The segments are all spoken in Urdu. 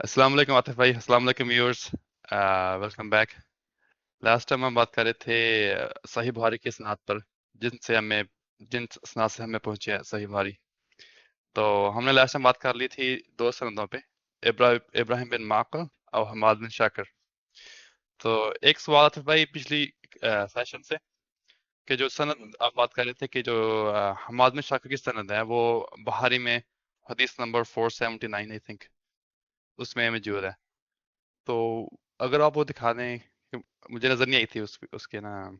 السلام علیکم عاطف بھائی، السلام علیکم viewers welcome back last time ہم بات کر رہے تھے صحیح بہاری کی صنعت پر، جن سے ہمیں، جن صنعت سے ہمیں پہنچے ہیں صحیح بہاری تو ہم نے لاسٹ ٹائم بات کر لی تھی دو سندوں پہ ابراہیم بن معقل اور حماد بن شاکر. تو ایک سوال عاطف بھائی پچھلی سیشن سے، کہ جو سند آپ بات کر رہے تھے کہ جو حماد بن شاکر کی سند ہے، وہ بہاری میں حدیث نمبر 479 آئی تھنک اس میں موجود ہے۔ تو اگر آپ وہ دکھا دیں مجھے نظر نہیں آئی تھی اس اس کے نا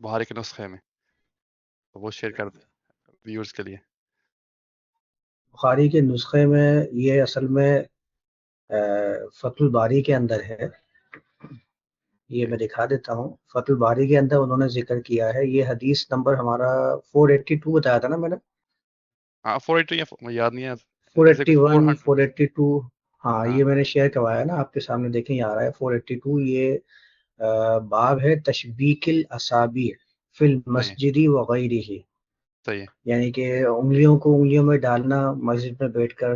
بہاری کے نسخے میں۔ وہ شیئر کر دیں ویورز کے لیے۔ بخاری کے نسخے میں یہ اصل میں فتح الباری کے اندر ہے۔ یہ میں دکھا دیتا ہوں۔ فتح الباری کے اندر انہوں نے ذکر کیا ہے۔ یہ حدیث نمبر ہمارا 482 بتایا تھا نا میں نے۔ ہاں 482 یاد نہیں ہے 481 482 ہاں یہ میں نے شیئر کروایا نا آپ کے سامنے دیکھیں یہ آ رہا ہے 482 یہ باب ہے تشبیق الاصابع فی المسجد وغیرہ ہی یعنی کہ انگلیوں کو انگلیوں میں ڈالنا مسجد میں بیٹھ کر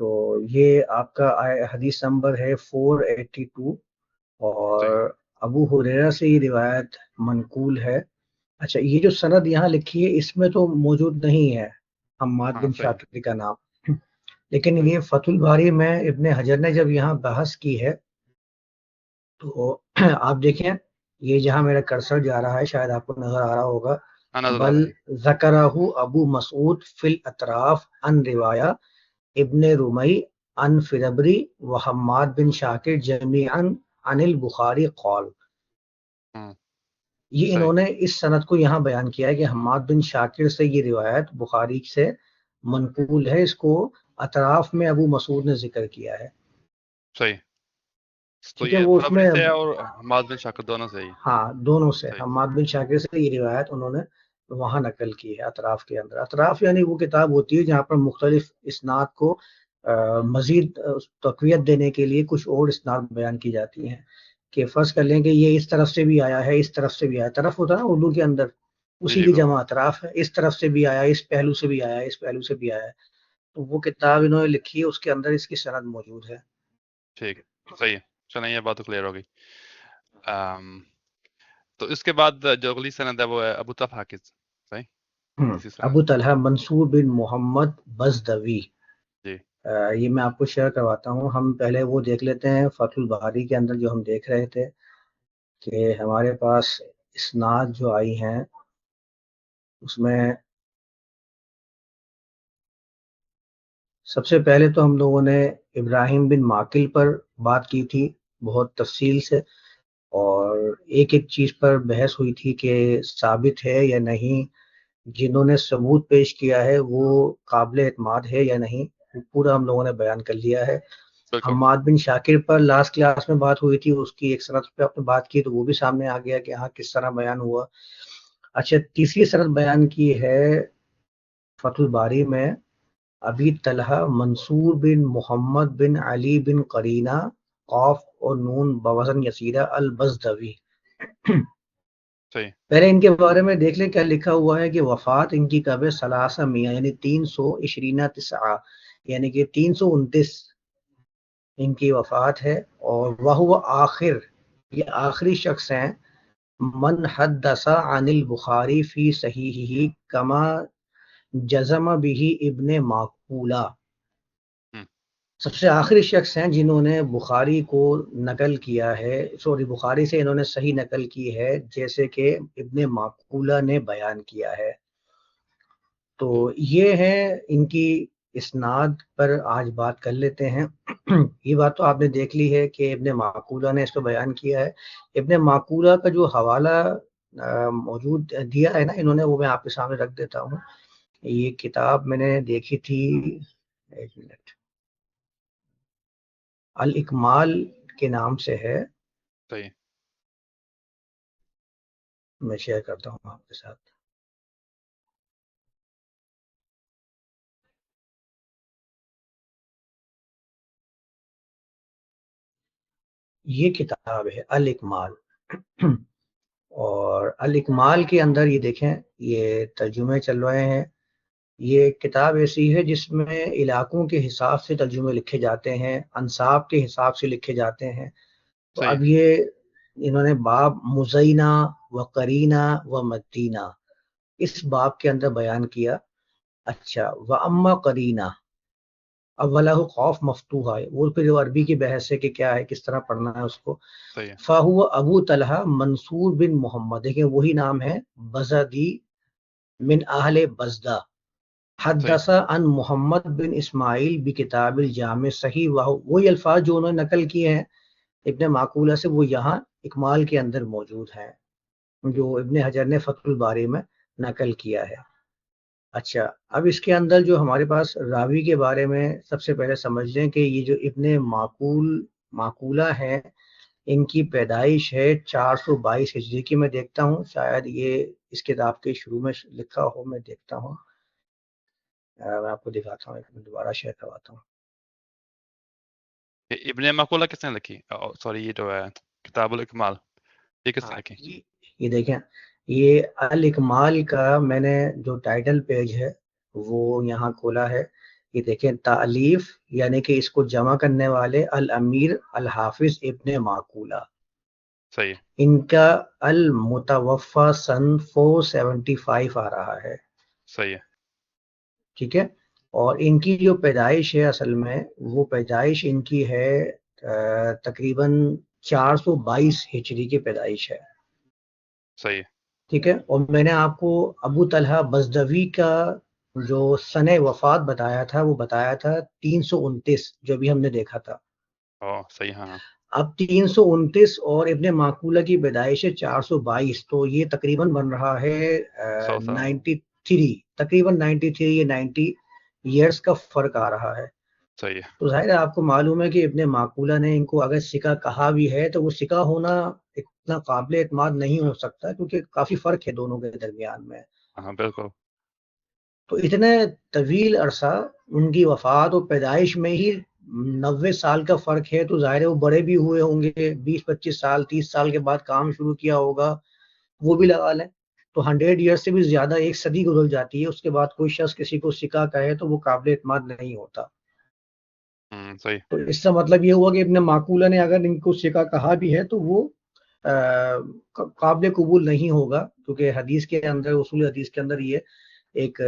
تو یہ آپ کا حدیث نمبر ہے 482 اور ابو حریرہ سے یہ روایت منقول ہے اچھا یہ جو سند یہاں لکھی ہے اس میں تو موجود نہیں ہے حماد ہاں، بن شاکری کا نام۔ لیکن یہ فتح الباری میں ابن حجر نے جب یہاں بحث کی ہے تو آپ دیکھیں یہ جہاں میرا کرسر جا رہا ہے شاید آپ کو نظر آ رہا ہوگا۔ بل ذکرہ ابو مسعود فی الاطراف ان روایا ابن رمی ان فربری و حماد بن شاکر جمیعا عن البخاری قول یہ انہوں نے اس سند کو یہاں بیان کیا ہے کہ حماد بن شاکر سے یہ روایت بخاری سے منقول ہے اس کو اطراف میں ابو مسعود نے ذکر کیا ہے۔ صحیح۔ وہ اس میں اور حماد بن شاکر دونوں سے ہاں دونوں سے۔ حماد بن شاکر سے یہ روایت انہوں نے وہاں نقل کی ہے اطراف کے اندر۔ اطراف یعنی وہ کتاب ہوتی ہے جہاں پر مختلف اسناد کو مزید تقویت دینے کے لیے کچھ اور اسناد بیان کی جاتی ہیں۔ کہ فرض کر لیں کہ یہ اس طرف سے بھی آیا ہے اس طرف سے بھی آیا طرف ہوتا ہے نا اردو کے اندر۔ اسی کی جمع اطراف ہے۔ اس طرف سے بھی آیا اس پہلو سے بھی آیا اس پہلو سے بھی آیا تو وہ کتاب انہوں نے لکھی ہے اس کے اندر اس کی سند موجود ہے۔ ٹھیک ہے۔ صحیح ہے۔ چلیں یہ بات کلیئر ہو گئی۔ تو اس کے بعد جو اگلی سند ہے وہ ہے ابو طلحہ کی صحیح؟ ابو طلحہ منصور بن محمد بزدوی۔ یہ میں آپ کو شیئر کرواتا ہوں۔ ہم پہلے وہ دیکھ لیتے ہیں فتح الباری کے اندر جو ہم دیکھ رہے تھے کہ ہمارے پاس اسناد جو آئی ہیں، اس میں سب سے پہلے تو ہم لوگوں نے ابراہیم بن ماکل پر بات کی تھی بہت تفصیل سے، اور ایک ایک چیز پر بحث ہوئی تھی کہ ثابت ہے یا نہیں، جنہوں نے ثبوت پیش کیا ہے وہ قابل اعتماد ہے یا نہیں۔ پورا ہم لوگوں نے بیان کر لیا ہے۔ حماد بن شاکر پر لاسٹ کلاس میں بات ہوئی تھی اس کی ایک سرحد پہ آپ نے بات کی تو وہ بھی سامنے آ گیا کہ ہاں کس طرح بیان ہوا۔ اچھا تیسری سرحد بیان کی ہے فتح الباری میں۔ ابھی طلحہ منصور بن محمد بن علی بن قرینہ قوف اور نون بوزن یسیرہ البزدوی۔ پہلے ان کے بارے میں دیکھ لیں کیا لکھا ہوا ہے کہ وفات ان کی کب سلاسہ میاں یعنی تین سو عشرینہ تسعہ۔ یعنی کہ تین سو انتیس ان کی وفات ہے اور وہ آخر یہ آخری شخص ہیں من حدث عن البخاری فی صحیح کما جزم بھی ابن معقولہ سب سے آخری شخص ہیں جنہوں نے بخاری کو نقل کیا ہے سوری بخاری سے انہوں نے صحیح نقل کی ہے جیسے کہ ابن معقولہ نے بیان کیا ہے۔ تو یہ ہے ان کی اسناد پر آج بات کر لیتے ہیں۔ یہ بات تو آپ نے دیکھ لی ہے کہ ابن معقولہ نے اس کو بیان کیا ہے۔ ابن معقولہ کا جو حوالہ موجود دیا ہے نا انہوں نے وہ میں آپ کے سامنے رکھ دیتا ہوں۔ یہ کتاب میں نے دیکھی تھی۔ ایک منٹ۔ الاکمال کے نام سے ہے۔ میں شیئر کرتا ہوں آپ کے ساتھ۔ یہ کتاب ہے الاکمال اور الاکمال کے اندر یہ دیکھیں یہ ترجمے چل رہے ہیں۔ یہ کتاب ایسی ہے جس میں علاقوں کے حساب سے ترجمے لکھے جاتے ہیں انصاب کے حساب سے لکھے جاتے ہیں۔ تو اب یہ انہوں نے باب مزینہ و کرینہ و مدینہ اس باب کے اندر بیان کیا۔ اچھا و اما کرینہ اولا خوف مفتوح ہے۔ وہ پھر عربی کی بحث ہے کہ کیا ہے کس طرح پڑھنا ہے اس کو۔ فاہو ابو طلحہ منصور بن محمد۔ دیکھیں وہی نام ہے بزدی من اہل بزدہ۔ حدثہ ان محمد بن اسماعیل بھی کتاب الجامع۔ صحیح وہی الفاظ جو انہوں نے نقل کیے ہیں ابن معقولہ سے وہ یہاں اکمال کے اندر موجود ہیں جو ابن حجر نے فتح الباری میں نقل کیا ہے۔ اچھا اب اس کے اندر جو ہمارے پاس راوی کے بارے میں سب سے پہلے سمجھ لیں کہ یہ جو ابن معقول معقولہ ہے ان کی پیدائش ہے چار سو بائیس ہجری کی میں دیکھتا ہوں شاید یہ اس کتاب کے شروع میں لکھا ہو میں دیکھتا ہوں۔ میں آپ کو دکھاتا ہوں دوبارہ شیئر کرواتا ہوں۔ ابن معقولہ کس نے لکھی؟ سوری یہ جو ہے کتاب الاکمال یہ کس نے ہاں، لکھی؟ یہ دیکھیں۔ یہ الاکمال کا میں نے جو ٹائٹل پیج ہے وہ یہاں کھولا ہے۔ یہ دیکھیں تعلیف یعنی کہ اس کو جمع کرنے والے الامیر الحافظ ابن معقولہ۔ صحیح۔ ان کا المتوفا سن فور سیونٹی فائیو آ رہا ہے۔ صحیح ٹھیک ہے؟ اور ان کی جو پیدائش ہے اصل میں وہ پیدائش ان کی ہے تقریباً چار سو بائیس ہچری کی پیدائش ہے۔ صحیح۔ ٹھیک ہے؟ اور میں نے آپ کو ابو طلحہ بزدوی کا جو سن وفات بتایا تھا وہ بتایا تھا تین سو انتیس جو بھی ہم نے دیکھا تھا۔ صحیح ہاں۔ اب تین سو انتیس اور ابن معقولہ کی پیدائش ہے چار سو بائیس تو یہ تقریباً بن رہا ہے نائنٹی تھری تقریباً نائنٹی تھری یا نائنٹی ایئرس کا فرق آ رہا ہے۔ صحیح۔ تو ظاہر ہے آپ کو معلوم ہے کہ ابن معقولہ نے ان کو اگر سکا کہا بھی ہے تو وہ سکا ہونا اتنا قابل اعتماد نہیں ہو سکتا کیونکہ کافی فرق ہے دونوں کے درمیان میں۔ ہاں بالکل۔ تو اتنے طویل عرصہ ان کی وفات اور پیدائش میں ہی نوے سال کا فرق ہے تو ظاہر ہے وہ بڑے بھی ہوئے ہوں گے بیس پچیس سال تیس سال کے بعد کام شروع کیا ہوگا وہ بھی لگا لیں۔ تو ہنڈریڈ ایئر سے بھی زیادہ ایک صدی گزر جاتی ہے اس کے بعد کوئی شخص کسی کو سکا کہے تو وہ قابل اعتماد نہیں ہوتا۔ تو اس کا مطلب یہ ہوا کہ ابن معقولہ نے اگر ان کو سکا کہا بھی ہے تو وہ قابل قبول نہیں ہوگا کیونکہ حدیث کے اندر اصول حدیث کے اندر یہ ایک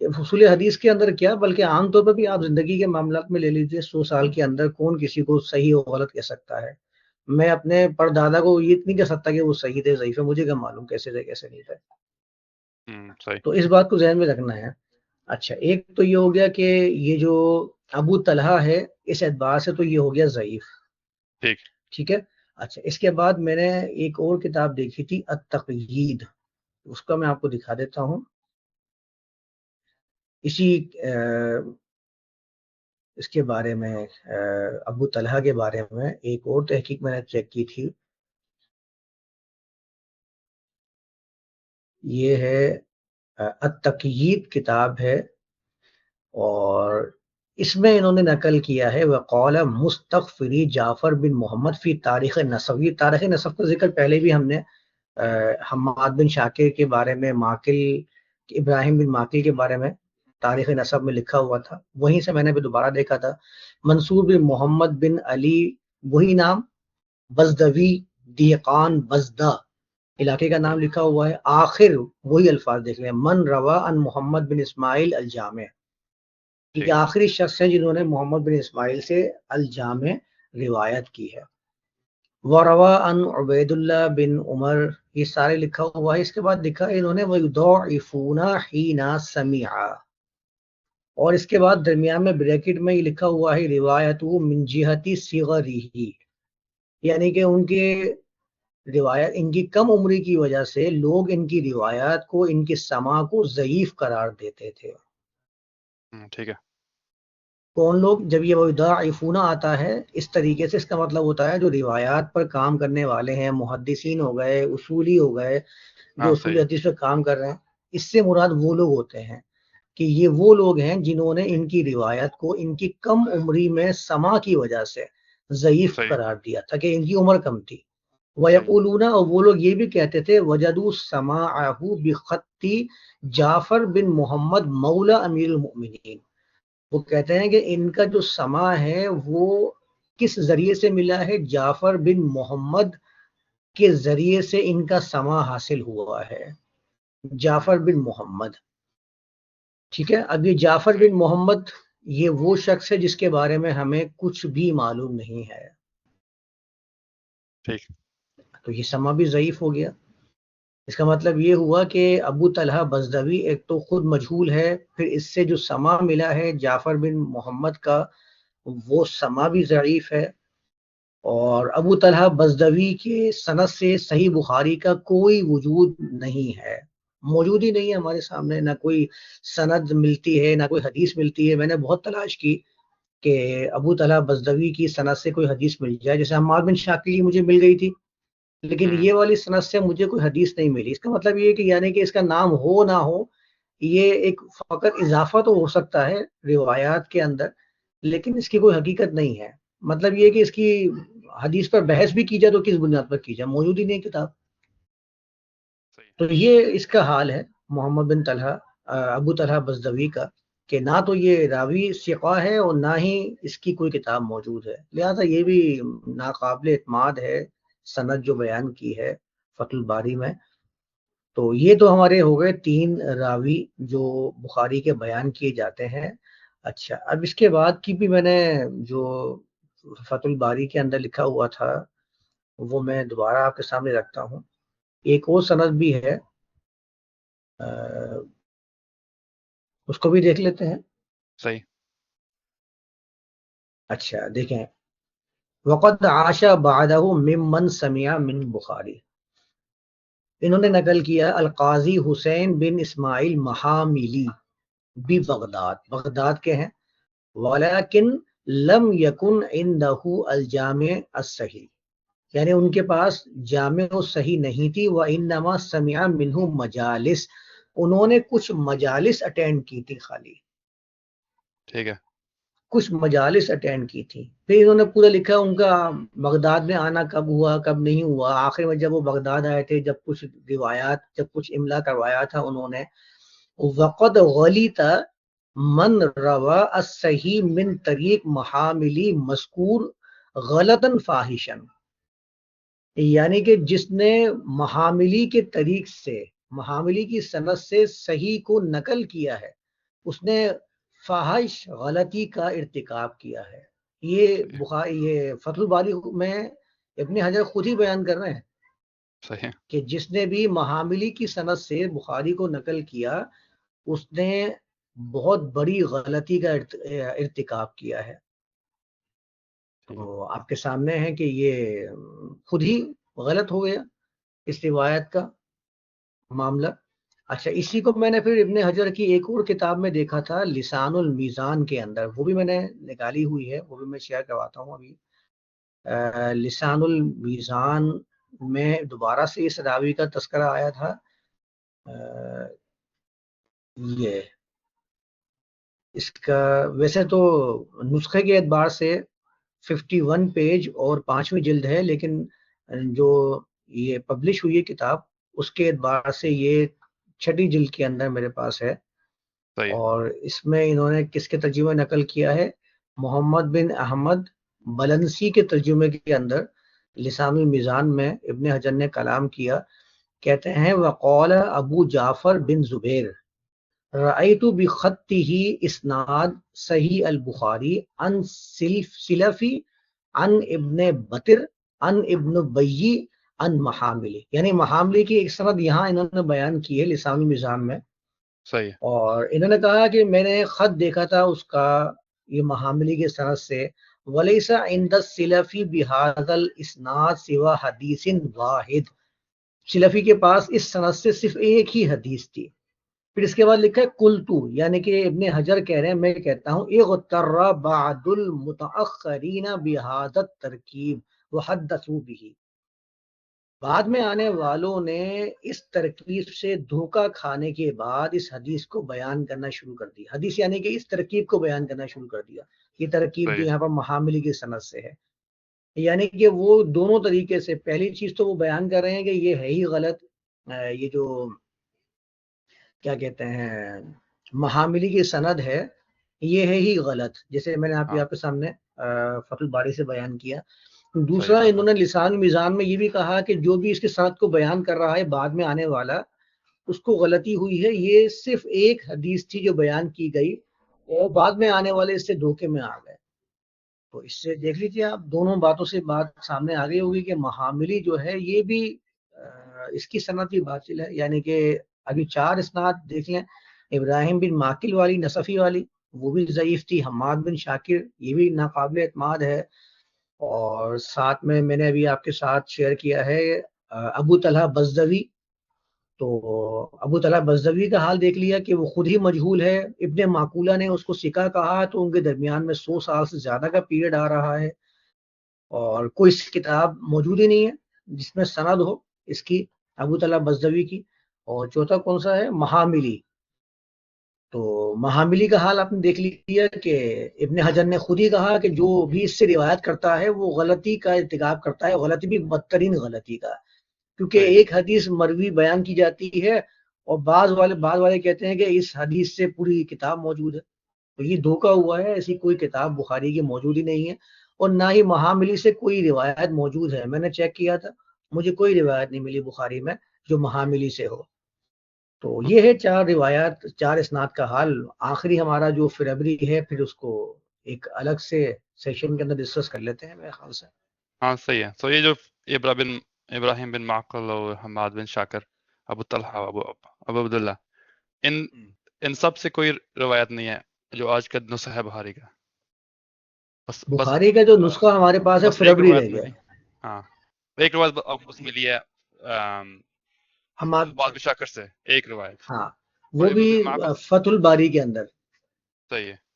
اصول حدیث کے اندر کیا بلکہ عام طور پر بھی آپ زندگی کے معاملات میں لے لیجیے سو سال کے اندر کون کسی کو صحیح و غلط کہہ سکتا ہے؟ میں اپنے پر دادا کو یہ نہیں کہہ سکتا کہ وہ صحیح تھے ضعیف ہے مجھے کیا معلوم کیسے تھے کیسے نہیں تھے؟ تو اس بات کو ذہن میں رکھنا ہے۔ اچھا ایک تو یہ ہو گیا کہ یہ جو ابو طلحہ ہے اس اعتبار سے تو یہ ہو گیا ضعیف۔ ٹھیک ہے؟ اچھا اس کے بعد میں نے ایک اور کتاب دیکھی تھی، التقیید۔ اس کا میں آپ کو دکھا دیتا ہوں۔ اسی اس کے بارے میں ابو طلحہ کے بارے میں ایک اور تحقیق میں نے چیک کی تھی۔ یہ ہے التقیید کتاب ہے اور اس میں انہوں نے نقل کیا ہے وقول مستغفری جعفر بن محمد فی تاریخ نصب یہ تاریخ نصب کا ذکر پہلے بھی ہم نے حماد بن شاکر کے بارے میں، ماکل، ابراہیم بن ماکل کے بارے میں تاریخ نصب میں لکھا ہوا تھا۔ وہیں سے میں نے بھی دوبارہ دیکھا تھا۔ منصور بن محمد بن علی، وہی نام، بزدوی، دیقان، بزدہ، علاقے کا نام لکھا ہوا ہے۔ آخر وہی الفاظ دیکھ لیں۔ من روا ان محمد بن اسماعیل الجامع۔ یہ آخری شخص ہیں جنہوں نے محمد بن اسماعیل سے الجامع روایت کی ہے۔ وروا ان عبید اللہ بن عمر یہ سارے لکھا ہوا ہے۔ اس کے بعد لکھا انہوں نے وَيُضَعِفُونَ حِينَ سَمِعَ اور اس کے بعد درمیان میں بریکٹ میں یہ لکھا ہوا ہے روایت من جہتی صغری یعنی کہ ان کے روایت ان کی کم عمری کی وجہ سے لوگ ان کی روایات کو ان کی سما کو ضعیف قرار دیتے تھے۔ ٹھیک ہے۔ کون لوگ جب یہ ضعیفونہ آتا ہے اس طریقے سے اس کا مطلب ہوتا ہے جو روایات پر کام کرنے والے ہیں محدثین ہو گئے اصولی ہو گئے جو ہاں، اصولی حدیث پہ کام کر رہے ہیں اس سے مراد وہ لوگ ہوتے ہیں کہ یہ وہ لوگ ہیں جنہوں نے ان کی روایت کو ان کی کم عمری میں سما کی وجہ سے ضعیف قرار دیا تھا کہ ان کی عمر کم تھی۔ وَيَقُولُونَ اور وہ لوگ یہ بھی کہتے تھے وَجَدُوا سَمَاعَهُ بِخَطِّ جعفر بن محمد مولا امیر المؤمنین وہ کہتے ہیں کہ ان کا جو سما ہے وہ کس ذریعے سے ملا ہے؟ جعفر بن محمد کے ذریعے سے ان کا سما حاصل ہوا ہے۔ جعفر بن محمد۔ ٹھیک ہے؟ اب یہ جعفر بن محمد یہ وہ شخص ہے جس کے بارے میں ہمیں کچھ بھی معلوم نہیں ہے۔ ٹھیک۔ تو یہ سما بھی ضعیف ہو گیا۔ اس کا مطلب یہ ہوا کہ ابو طلحہ بزدوی ایک تو خود مجھول ہے، پھر اس سے جو سما ملا ہے جعفر بن محمد کا، وہ سما بھی ضعیف ہے۔ اور ابو طلحہ بزدوی کے صنعت سے صحیح بخاری کا کوئی وجود نہیں ہے۔ موجود ہی نہیں ہے ہمارے سامنے، نہ کوئی سند ملتی ہے، نہ کوئی حدیث ملتی ہے۔ میں نے بہت تلاش کی کہ ابو طلحہ بزدوی کی صنعت سے کوئی حدیث مل جائے۔ جیسے ہمار بن شاکلی مجھے مل گئی تھی۔ لیکن یہ والی صنعت سے مجھے کوئی حدیث نہیں ملی۔ اس کا مطلب یہ کہ یعنی کہ اس کا نام ہو نہ ہو یہ ایک فقط اضافہ تو ہو سکتا ہے روایات کے اندر لیکن اس کی کوئی حقیقت نہیں ہے۔ مطلب یہ کہ اس کی حدیث پر بحث بھی کی جائے تو کس بنیاد پر کی جائے؟ موجود ہی نہیں کتاب۔ تو یہ اس کا حال ہے محمد بن طلحہ ابو طلحہ بزدوی کا کہ نہ تو یہ راوی سقا ہے اور نہ ہی اس کی کوئی کتاب موجود ہے۔ لہٰذا یہ بھی ناقابل اعتماد ہے۔ سند جو بیان کی ہے فت الباری میں تو یہ تو ہمارے ہو گئے تین راوی جو بخاری کے بیان کیے جاتے ہیں۔ اچھا اب اس کے بعد کی بھی میں نے جو فت الباری کے اندر لکھا ہوا تھا وہ میں دوبارہ آپ کے سامنے رکھتا ہوں۔ ایک اور سند بھی ہے اس کو بھی دیکھ لیتے ہیں۔ صحیح۔ اچھا دیکھیں۔ وقت عاشا بعدہ ممن سمیا من بخاری۔ انہوں نے نقل کیا، القاضی حسین بن اسماعیل محاملی، بھی بغداد۔ بغداد کے ہیں۔ ولیکن لم یکن عندہ الجامع الصحیح۔ یعنی ان کے پاس جامع و صحیح نہیں تھی وہ انما سمع منہ مجالس۔ انہوں نے کچھ مجالس اٹینڈ کی تھی خالی۔ ٹھیک ہے۔ کچھ مجالس اٹینڈ کی تھی۔ پھر انہوں نے پورا لکھا ان کا بغداد میں آنا کب ہوا، کب نہیں ہوا۔ آخر میں جب وہ بغداد آئے تھے، جب کچھ روایات، جب کچھ املا کروایا تھا انہوں نے، وقد غلیت من روا الصحیح من طریق محاملی مذکور غلطن فاحشن یعنی کہ جس نے محاملی کے طریق سے محاملی کی صنعت سے صحیح کو نقل کیا ہے، اس نے فاحش غلطی کا ارتکاب کیا ہے۔ یہ بخاری یہ فتح الباری میں ابن حجر خود ہی بیان کر رہے ہیں صحیح کہ جس نے بھی محاملی کی صنعت سے بخاری کو نقل کیا اس نے بہت بڑی غلطی کا ارتکاب کیا ہے۔ تو آپ کے سامنے ہے کہ یہ خود ہی غلط ہو گیا اس روایت کا معاملہ۔ اچھا اسی کو میں نے پھر ابن حجر کی ایک اور کتاب میں دیکھا تھا، لسان المیزان کے اندر، وہ بھی میں نے نکالی ہوئی ہے، وہ بھی میں شیئر کرواتا ہوں ابھی۔ لسان المیزان میں دوبارہ سے اس راوی کا تذکرہ آیا تھا۔ یہ اس کا ویسے تو نسخے کے اعتبار سے ففٹی ون پیج اور پانچویں جلد ہے، لیکن جو یہ پبلش ہوئی ہے کتاب، اس کے اعتبار سے یہ چھٹی جلد کے اندر میرے پاس ہے۔ اور اس میں انہوں نے کس کے ترجمہ نقل کیا ہے؟ محمد بن احمد بلنسی کے ترجمے کے اندر لسان المیزان میں ابن حجر نے کلام کیا۔ کہتے ہیں وقول ابو جعفر بن زبیر رأیت بخطه اسناد صحیح البخاری ان سلفی ان ابن بطر ان ابن بیی ان محاملی یعنی محاملی کی ایک سند یہاں انہوں نے بیان کی ہے لسانی مزام میں۔ صحیح۔ اور انہوں نے کہا کہ میں نے خط دیکھا تھا اس کا یہ محاملی کے سند سے۔ ولیسا عند السلفی بهذا الاسناد سوا حدیث واحد۔ سلفی کے پاس اس سند سے صرف ایک ہی حدیث تھی۔ پھر اس کے بعد لکھا ہے کلتو یعنی کہ ابن حجر کہہ رہے ہیں میں کہتا ہوں اغتر بعد المتاخرین بهذا الترکیب وحدثوا به۔ بعد میں آنے والوں نے اس ترکیب سے دھوکہ کھانے کے بعد اس حدیث کو بیان کرنا شروع کر دیا۔ حدیث یعنی کہ اس ترکیب کو بیان کرنا شروع کر دیا۔ یہ ترکیب جو یہاں پر محاملی کی صنعت سے ہے۔ یعنی کہ وہ دونوں طریقے سے پہلی چیز تو وہ بیان کر رہے ہیں کہ یہ ہے ہی غلط۔ یہ جو کیا کہتے ہیں محاملی کی سند ہے یہ ہے ہی غلط۔ جیسے میں نے آپ ہاں۔ کے سامنے فت الباری سے بیان کیا۔ دوسرا انہوں نے لسان میزان میں یہ بھی کہا کہ جو بھی اس کے ساتھ کو بیان کر رہا ہے بعد میں آنے والا اس کو غلطی ہوئی ہے۔ یہ صرف ایک حدیث تھی جو بیان کی گئی اور بعد میں آنے والے اس سے دھوکے میں آ گئے۔ تو اس سے دیکھ لیجیے آپ دونوں باتوں سے بات سامنے آ گئی ہوگی کہ محاملی جو ہے یہ بھی اس کی صنعت بھی باطل ہے۔ یعنی کہ ابھی چار اسناد دیکھ لیں ابراہیم بن ماکل والی نصفی والی وہ بھی ضعیف تھی۔ حماد بن شاکر یہ بھی ناقابل اعتماد ہے۔ اور ساتھ میں میں نے ابھی آپ کے ساتھ شیئر کیا ہے ابو طلحہ بزدوی۔ تو ابو طلحہ بزدوی کا حال دیکھ لیا کہ وہ خود ہی مجہول ہے۔ ابن معقولہ نے اس کو سکا کہا تو ان کے درمیان میں سو سال سے زیادہ کا پیریڈ آ رہا ہے اور کوئی کتاب موجود ہی نہیں ہے جس میں سند ہو اس کی، ابو طلحہ بزدوی کی۔ اور چوتھا کون سا ہے؟ مہاملی۔ تو مہاملی کا حال آپ نے دیکھ لیا کہ ابن حجر نے خود ہی کہا کہ جو بھی اس سے روایت کرتا ہے وہ غلطی کا ارتکاب کرتا ہے غلطی بھی بدترین غلطی کا۔ کیونکہ ایک حدیث مروی بیان کی جاتی ہے اور بعض والے بعض والے کہتے ہیں کہ اس حدیث سے پوری کتاب موجود ہے۔ تو یہ دھوکا ہوا ہے ایسی کوئی کتاب بخاری کی موجود ہی نہیں ہے اور نہ ہی مہاملی سے کوئی روایت موجود ہے۔ میں نے چیک کیا تھا مجھے کوئی روایت نہیں ملی بخاری میں جو مہاملی سے ہو۔ تو یہ ہے چار روایات چار اسناد کا حال آخری ہمارا جو فربری ہے پھر اس کو ایک الگ سے سیشن کے اندر ڈسکس کر لیتے ہیں میرے خیال سے۔ ہاں صحیح ہے۔ تو یہ جو ابراہیم ابراہیم بن معقل اور حماد بن شاکر ابو طلحہ ابو ابو عبداللہ۔ ان ان سب سے کوئی روایت نہیں ہے جو آج کا نسخہ ہے بخاری کا۔ بس بخاری کا جو نسخہ ہمارے پاس ہے فربری رہ گیا۔ ہاں ایک روایت اس ملی ہے حماد شاکر سے ایک روایت۔ ہاں وہ بھی فتح الباری کے اندر۔ صحیح ہے۔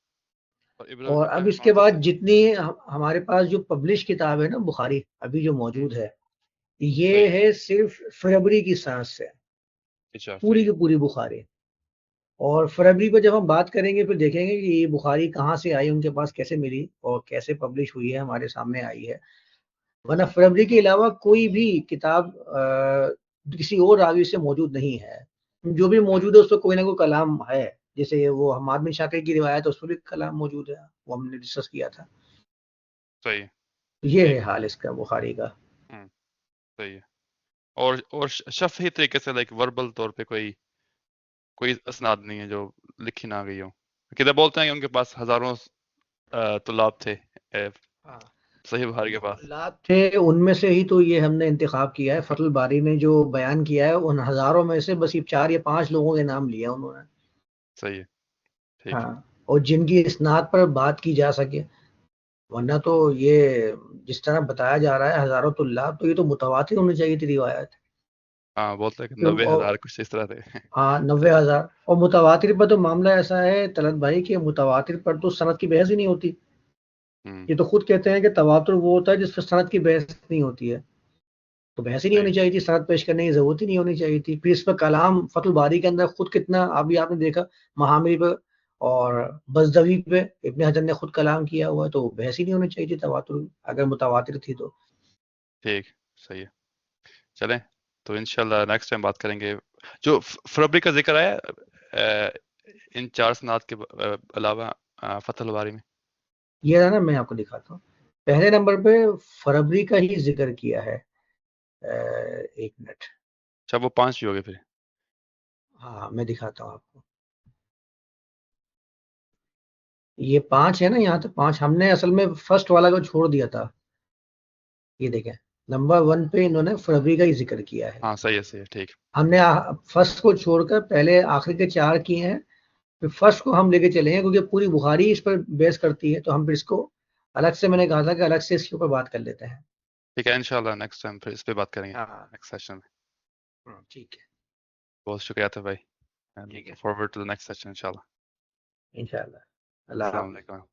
اور اب اس کے بعد جتنی ہمارے پاس جو پبلش کتاب ہے نا بخاری ابھی جو موجود ہے یہ ہے صرف فروری کی سانس سے۔ اچھا، پوری کی پوری بخاری۔ اور فروری پہ جب ہم بات کریں گے پھر دیکھیں گے کہ یہ بخاری کہاں سے آئی ان کے پاس کیسے ملی اور کیسے پبلش ہوئی ہے ہمارے سامنے آئی ہے۔ ورنہ فروری کے علاوہ کوئی بھی کتاب کسی اور راوی سے موجود نہیں ہے۔ جو بھی موجود ہے اس پہ کوئی نہ کوئی کلام ہے۔ جیسے وہ حماد بن شاکر کی روایت اس پہ بھی کلام موجود ہے۔ وہ ہم نے ڈسکس کیا تھا۔ صحیح۔ یہ ہے حال اس کا بخاری کا۔ صحیح۔ ہے اور اور شفہی طریقے سے لائک وربل طور پہ کوئی کوئی اسناد نہیں ہے جو لکھی نہ گئی ہو۔ کدھر بولتے ہیں کہ ان کے پاس ہزاروں طلاب تھے۔ ہاں۔ صحیح بخاری کے پاس۔ تھے ان میں سے ہی تو یہ ہم نے انتخاب کیا ہے۔ فتل باری نے جو بیان کیا ہے ان ہزاروں میں سے بس یہ چار یا پانچ لوگوں کے نام لیا انہوں نے۔ صحیح ہے ہاں اور جن کی اسناد پر بات کی جا سکے۔ ورنہ تو یہ جس طرح بتایا جا رہا ہے ہزاروں طلاب تو یہ تو متواتر ہونی چاہیے تھی روایت۔ ہاں ہیں نوے ہزار کچھ اس طرح تھے۔ ہاں نوے ہزار۔ اور متواتر پر تو معاملہ ایسا ہے طلعت بھائی کہ متواتر پر تو صنعت کی بحث ہی نہیں ہوتی۔ یہ تو خود کہتے ہیں کہ تواتر وہ ہوتا ہے جس پر صنعت کی بحث نہیں ہوتی ہے۔ تو بحث ہی نہیں ہونی چاہیے تھی صنعت پیش کرنے کی ضرورت ہی نہیں ہونی چاہیے تھی۔ پھر اس پہ کلام فتح الباری کے اندر خود کتنا ابھی آپ نے دیکھا مہامری پہ اور بزدوی پہ ابن حجر نے خود کلام کیا ہوا ہے تو بحث ہی نہیں ہونی چاہیے تھی تواتر اگر متواتر تھی تو۔ ٹھیک صحیح ہے۔ چلیں تو انشاءاللہ نیکسٹ ٹائم بات کریں گے۔ جو فربری کا ذکر آیا ان چار سنات کے علاوہ فتح الباری میں۔ یہ رہا نا میں آپ کو دکھاتا ہوں۔ پہلے نمبر پہ فربری کا ہی ذکر کیا ہے۔ ایک منٹ۔ اچھا وہ پانچ ہی ہو گئے پھر۔ ہاں میں دکھاتا ہوں آپ کو۔ یہ پانچ ہے نا یہاں تک پانچ۔ ہم نے اصل میں فرسٹ والا کو چھوڑ دیا تھا۔ یہ دیکھیں نمبر ون پہ انہوں نے فربری کا ہی ذکر کیا ہے۔ ہاں صحیح ہے صحیح ہے ٹھیک۔ ہم نے فرسٹ کو چھوڑ کر پہلے آخری کے چار کیے ہیں۔ فرسٹ کو ہم لے کے چلے ہیں کیونکہ پوری بخاری اس پر بیس کرتی ہے تو ہم پھر اس کو الگ سے میں نے کہا تھا کہ الگ سے اس کے اوپر بات کر لیتے ہیں۔ ٹھیک ہے انشاءاللہ نیکسٹ ٹائم پھر اس پہ بات کریں گے۔ نیکسٹ سیشن میں۔ ٹھیک ہے۔ بہت شکریہ تھا بھائی۔ فارورڈ ٹو نیکسٹ سیشن انشاءاللہ۔ انشاءاللہ۔ اللہ السلام علیکم۔